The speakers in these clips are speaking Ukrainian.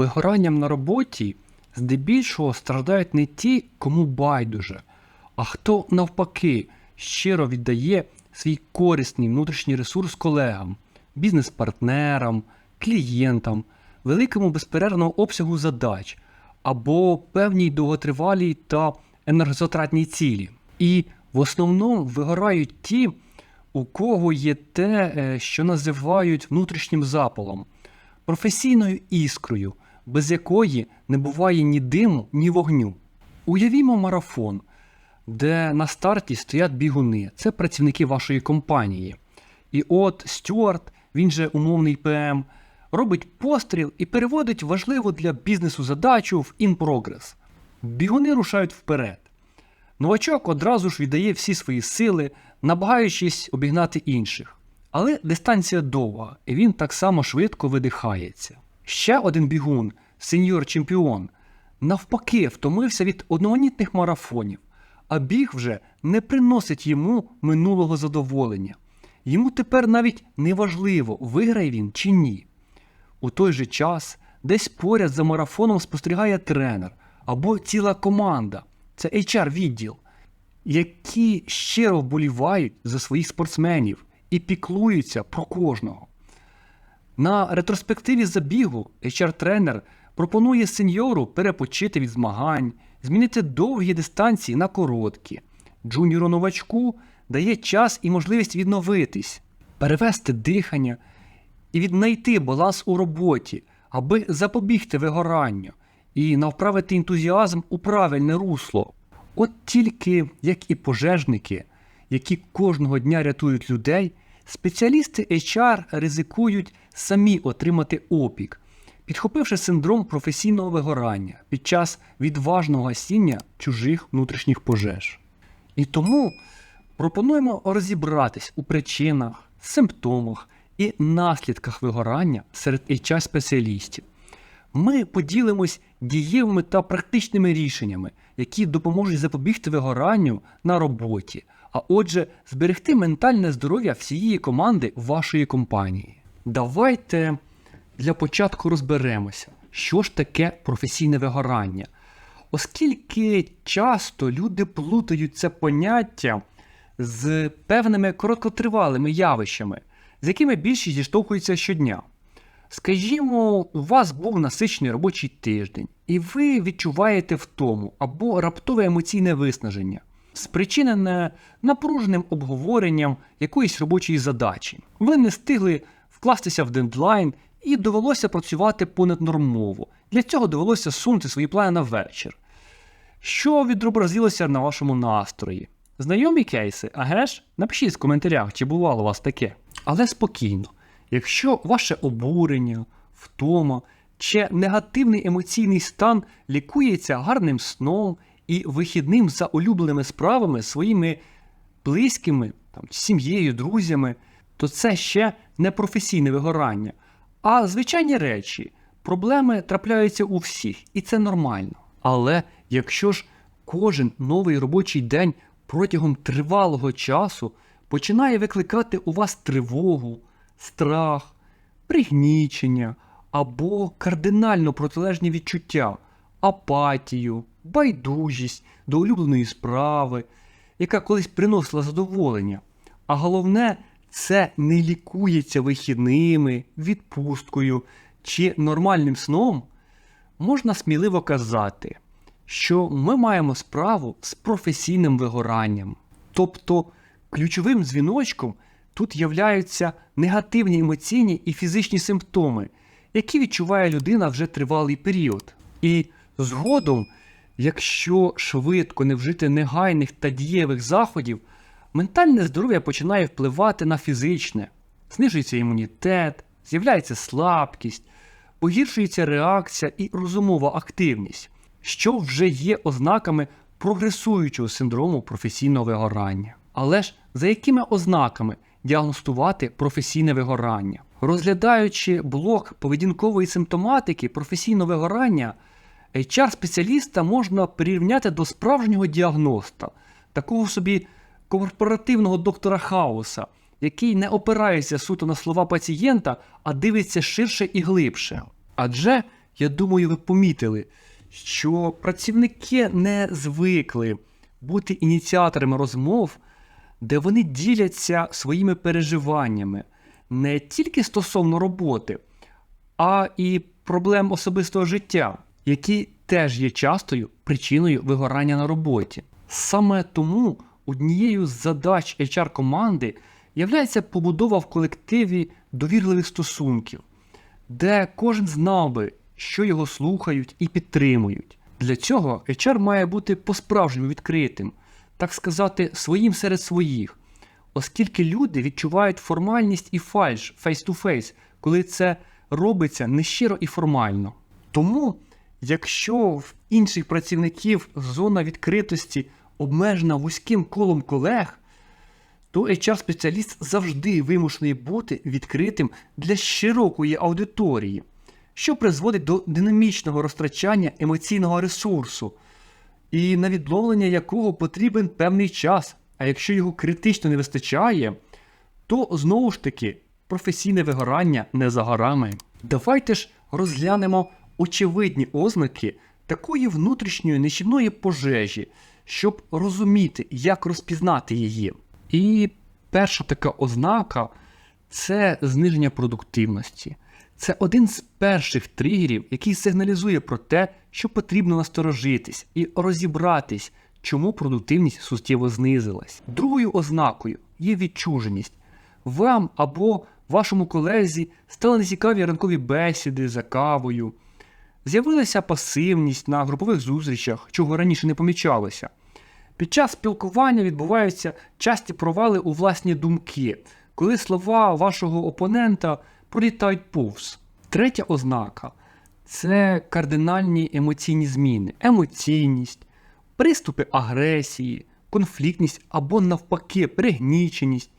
Вигоранням на роботі здебільшого страждають не ті, кому байдуже, а хто навпаки щиро віддає свій корисний внутрішній ресурс колегам, бізнес-партнерам, клієнтам, великому безперервному обсягу задач або певній довготривалій та енергозатратній цілі. І в основному вигорають ті, у кого є те, е, що називають внутрішнім запалом, професійною іскрою, без якої не буває ні диму, ні вогню. Уявімо марафон, де на старті стоять бігуни, це працівники вашої компанії. І от Стюарт, він же умовний ПМ, робить постріл і переводить важливу для бізнесу задачу в in progress. Бігуни рушають вперед. Новачок одразу ж віддає всі свої сили, намагаючись обігнати інших. Але дистанція довга, і він так само швидко видихається. Ще один бігун, сеньор чемпіон, навпаки, втомився від одноманітних марафонів, а біг вже не приносить йому минулого задоволення. Йому тепер навіть не важливо, виграє він чи ні. У той же час десь поряд за марафоном спостерігає тренер або ціла команда, це HR-відділ, які щиро вболівають за своїх спортсменів і піклуються про кожного. На ретроспективі забігу HR-тренер пропонує сеньору перепочити від змагань, змінити довгі дистанції на короткі. Джуніору новачку дає час і можливість відновитись, перевести дихання і віднайти баланс у роботі, аби запобігти вигоранню і навправити ентузіазм у правильне русло. От тільки як і пожежники, які кожного дня рятують людей, спеціалісти HR ризикують самі отримати опік, підхопивши синдром професійного вигорання під час відважного гасіння чужих внутрішніх пожеж. І тому пропонуємо розібратись у причинах, симптомах і наслідках вигорання серед HR-спеціалістів. Ми поділимось дієвими та практичними рішеннями, які допоможуть запобігти вигоранню на роботі, а отже, зберегти ментальне здоров'я всієї команди вашої компанії. Давайте для початку розберемося, що ж таке професійне вигорання. Оскільки часто люди плутають це поняття з певними короткотривалими явищами, з якими більшість зіштовхуються щодня. Скажімо, у вас був насичений робочий тиждень, і ви відчуваєте втому або раптове емоційне виснаження, спричинене напруженим обговоренням якоїсь робочої задачі. Ви не встигли вкластися в дедлайн і довелося працювати понаднормово. Для цього довелося сунути свої плани на вечір. Що відобразилося на вашому настрої? Знайомі кейси, а ж? Напишіть в коментарях, чи бувало у вас таке. Але спокійно. Якщо ваше обурення, втома чи негативний емоційний стан лікується гарним сном і вихідним за улюбленими справами своїми близькими, там, сім'єю, друзями, то це ще не професійне вигорання, а звичайні речі. Проблеми трапляються у всіх, і це нормально. Але якщо ж кожен новий робочий день протягом тривалого часу починає викликати у вас тривогу, страх, пригнічення або кардинально протилежні відчуття, апатію, байдужість до улюбленої справи, яка колись приносила задоволення. А головне, це не лікується вихідними, відпусткою чи нормальним сном, можна сміливо казати, що ми маємо справу з професійним вигоранням. Тобто ключовим дзвіночком тут являються негативні емоційні і фізичні симптоми, які відчуває людина вже тривалий період. І згодом, якщо швидко не вжити негайних та дієвих заходів, ментальне здоров'я починає впливати на фізичне, знижується імунітет, з'являється слабкість, погіршується реакція і розумова активність, що вже є ознаками прогресуючого синдрому професійного вигорання. Але ж за якими ознаками діагностувати професійне вигорання? Розглядаючи блок поведінкової симптоматики професійного вигорання, HR-спеціаліста можна прирівняти до справжнього діагноста, такого собі корпоративного доктора Хауса, який не опирається суто на слова пацієнта, а дивиться ширше і глибше. Адже я думаю, ви помітили, що працівники не звикли бути ініціаторами розмов, де вони діляться своїми переживаннями не тільки стосовно роботи, а і проблем особистого життя, які теж є частою причиною вигорання на роботі. Саме тому однією з задач HR-команди являється побудова в колективі довірливих стосунків, де кожен знав би, що його слухають і підтримують. Для цього HR має бути по-справжньому відкритим, так сказати, своїм серед своїх, оскільки люди відчувають формальність і фальш face-to-face, коли це робиться нещиро і формально. Тому, якщо в інших працівників зона відкритості обмежена вузьким колом колег, то HR-спеціаліст завжди вимушений бути відкритим для широкої аудиторії, що призводить до динамічного розтрачання емоційного ресурсу, і на відновлення якого потрібен певний час. А якщо його критично не вистачає, то знову ж таки професійне вигорання не за горами. Давайте ж розглянемо очевидні ознаки такої внутрішньої нищівної пожежі, щоб розуміти, як розпізнати її. І перша така ознака це зниження продуктивності. Це один з перших тригерів, який сигналізує про те, що потрібно насторожитись і розібратись, чому продуктивність суттєво знизилась. Другою ознакою є відчуженість. Вам або вашому колезі стали нецікаві ранкові бесіди за кавою. З'явилася пасивність на групових зустрічах, чого раніше не помічалося. Під час спілкування відбуваються часті провали у власні думки, коли слова вашого опонента пролітають повз. Третя ознака це кардинальні емоційні зміни, емоційність, приступи агресії, конфліктність або навпаки пригніченість,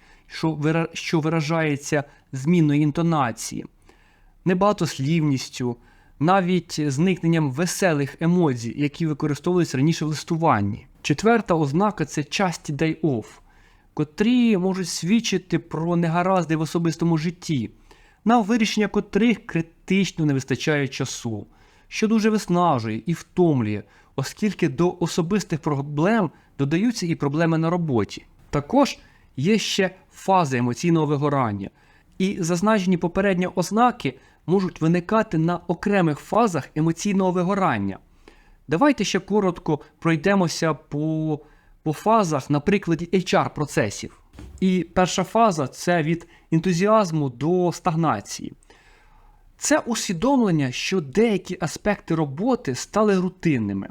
що, виражається зміною інтонації, небагатослівністю, навіть зникненням веселих емоцій, які використовувалися раніше в листуванні. Четверта ознака це часті day-off, котрі можуть свідчити про негаразди в особистому житті, на вирішення котрих критично не вистачає часу, що дуже виснажує і втомлює, оскільки до особистих проблем додаються і проблеми на роботі. Також є ще фази емоційного вигорання, і зазначені попередні ознаки можуть виникати на окремих фазах емоційного вигорання. Давайте ще коротко пройдемося по, по фазах на прикладі HR-процесів. І перша фаза це від ентузіазму до стагнації. Це усвідомлення, що деякі аспекти роботи стали рутинними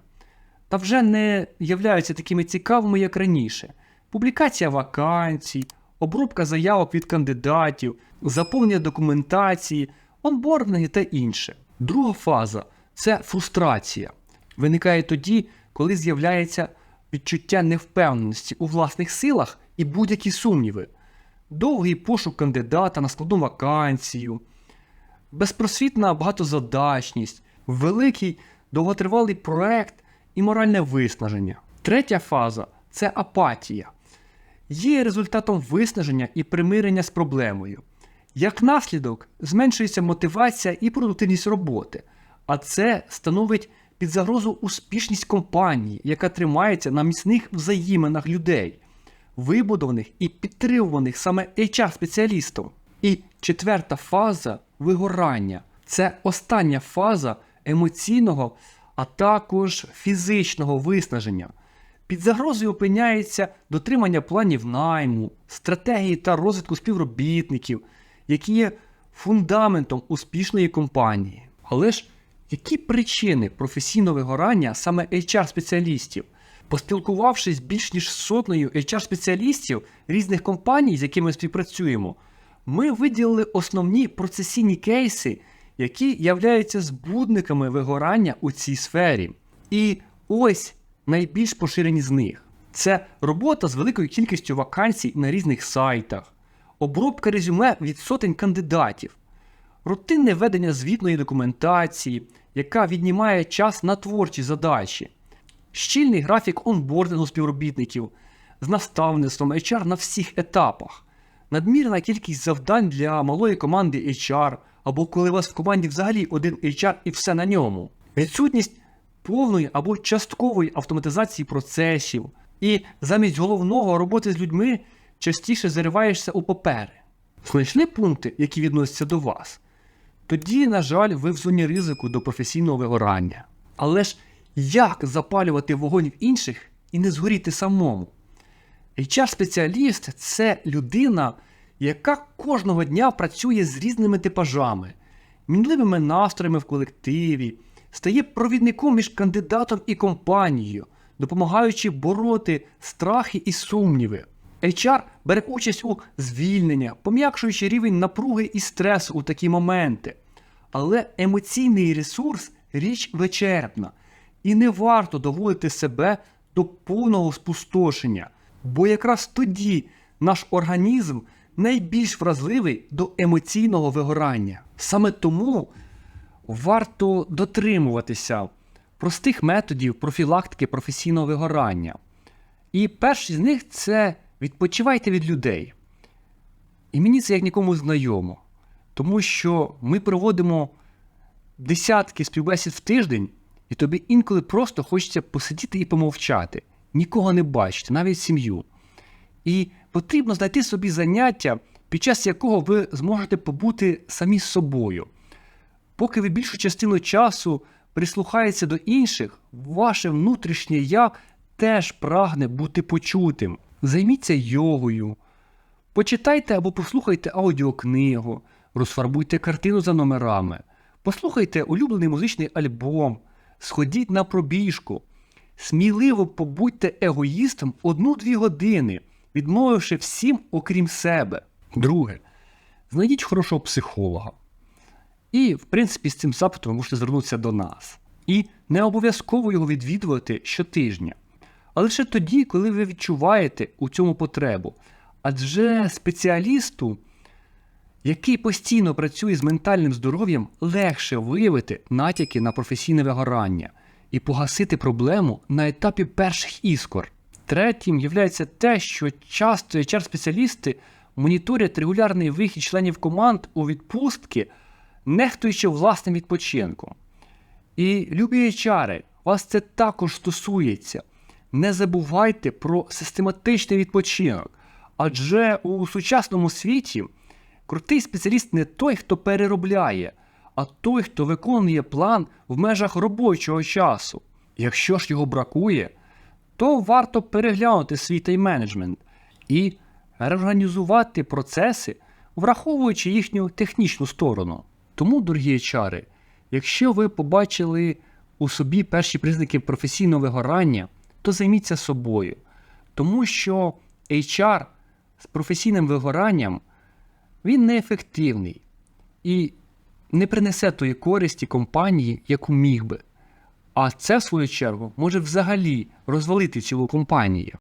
та вже не являються такими цікавими, як раніше. Публікація вакансій, обробка заявок від кандидатів, заповнення документації, онбординги та інше. Друга фаза це фрустрація. Виникає тоді, коли з'являється відчуття невпевненості у власних силах і будь-які сумніви, довгий пошук кандидата на складну вакансію, безпросвітна багатозадачність, великий довготривалий проект і моральне виснаження. Третя фаза це апатія. Є результатом виснаження і примирення з проблемою. Як наслідок, зменшується мотивація і продуктивність роботи, а це становить під загрозу успішність компанії, яка тримається на міцних взаєминах людей, вибудованих і підтримуваних саме HR-спеціалістом. І четверта фаза вигорання це остання фаза емоційного, а також фізичного виснаження. Під загрозою опиняється дотримання планів найму, стратегії та розвитку співробітників, які є фундаментом успішної компанії. Але ж які причини професійного вигорання саме HR-спеціалістів? Поспілкувавшись більш ніж сотнею HR-спеціалістів різних компаній, з якими співпрацюємо, ми виділили основні процесійні кейси, які являються збудниками вигорання у цій сфері. І ось найбільш поширені з них: це робота з великою кількістю вакансій на різних сайтах, обробка резюме від сотень кандидатів, рутинне ведення звітної документації, яка віднімає час на творчі задачі, щільний графік онбордингу співробітників з наставництвом HR на всіх етапах, надмірна кількість завдань для малої команди HR або коли у вас в команді взагалі один HR і все на ньому. Відсутність повної або часткової автоматизації процесів, і замість головного роботи з людьми частіше зариваєшся у папери. Знайшли пункти, які відносяться до вас. Тоді, на жаль, ви в зоні ризику до професійного вигорання. Але ж як запалювати вогонь в інших і не згоріти самому? HR-спеціаліст це людина, яка кожного дня працює з різними типажами, мінливими настроями в колективі, стає провідником між кандидатом і компанією, допомагаючи бороти страхи і сумніви. HR бере участь у звільнення, пом'якшуючи рівень напруги і стресу у такі моменти. Але емоційний ресурс річ вичерпна, і не варто доводити себе до повного спустошення, бо якраз тоді наш організм найбільш вразливий до емоційного вигорання. Саме тому варто дотримуватися простих методів профілактики професійного вигорання. І перший з них це відпочивайте від людей. І мені це як нікому знайомо, тому що ми проводимо десятки співбесід в тиждень, і тобі інколи просто хочеться посидіти і помовчати, нікого не бачити, навіть сім'ю. І потрібно знайти собі заняття, під час якого ви зможете побути самі з собою. Поки ви більшу частину часу прислухаєтеся до інших, ваше внутрішнє я теж прагне бути почутим. Займіться йогою, почитайте або послухайте аудіокнигу, розфарбуйте картину за номерами, послухайте улюблений музичний альбом, сходіть на пробіжку, сміливо побудьте егоїстом одну-дві години, відмовивши всім, окрім себе. Друге, знайдіть хорошого психолога. І, в принципі, з цим запитом ви можете звернутися до нас. І не обов'язково його відвідувати щотижня, а лише тоді, коли ви відчуваєте у цьому потребу. Адже спеціалісту, який постійно працює з ментальним здоров'ям, легше виявити натяки на професійне вигорання і погасити проблему на етапі перших іскор. Третім є те, що часто HR-спеціалісти моніторять регулярний вихід членів команд у відпустки, нехтуючи власним відпочинком. І, любі HR, вас це також стосується. Не забувайте про систематичний відпочинок. Адже у сучасному світі крутий спеціаліст не той, хто переробляє, а той, хто виконує план в межах робочого часу. Якщо ж його бракує, то варто переглянути свій тайм-менеджмент і реорганізувати процеси, враховуючи їхню технічну сторону. Тому, дорогі HR, якщо ви побачили у собі перші признаки професійного вигорання, то займіться собою. Тому що HR з професійним вигоранням він неефективний і не принесе тої користі компанії, яку міг би. А це, в свою чергу, може взагалі розвалити цілу компанію.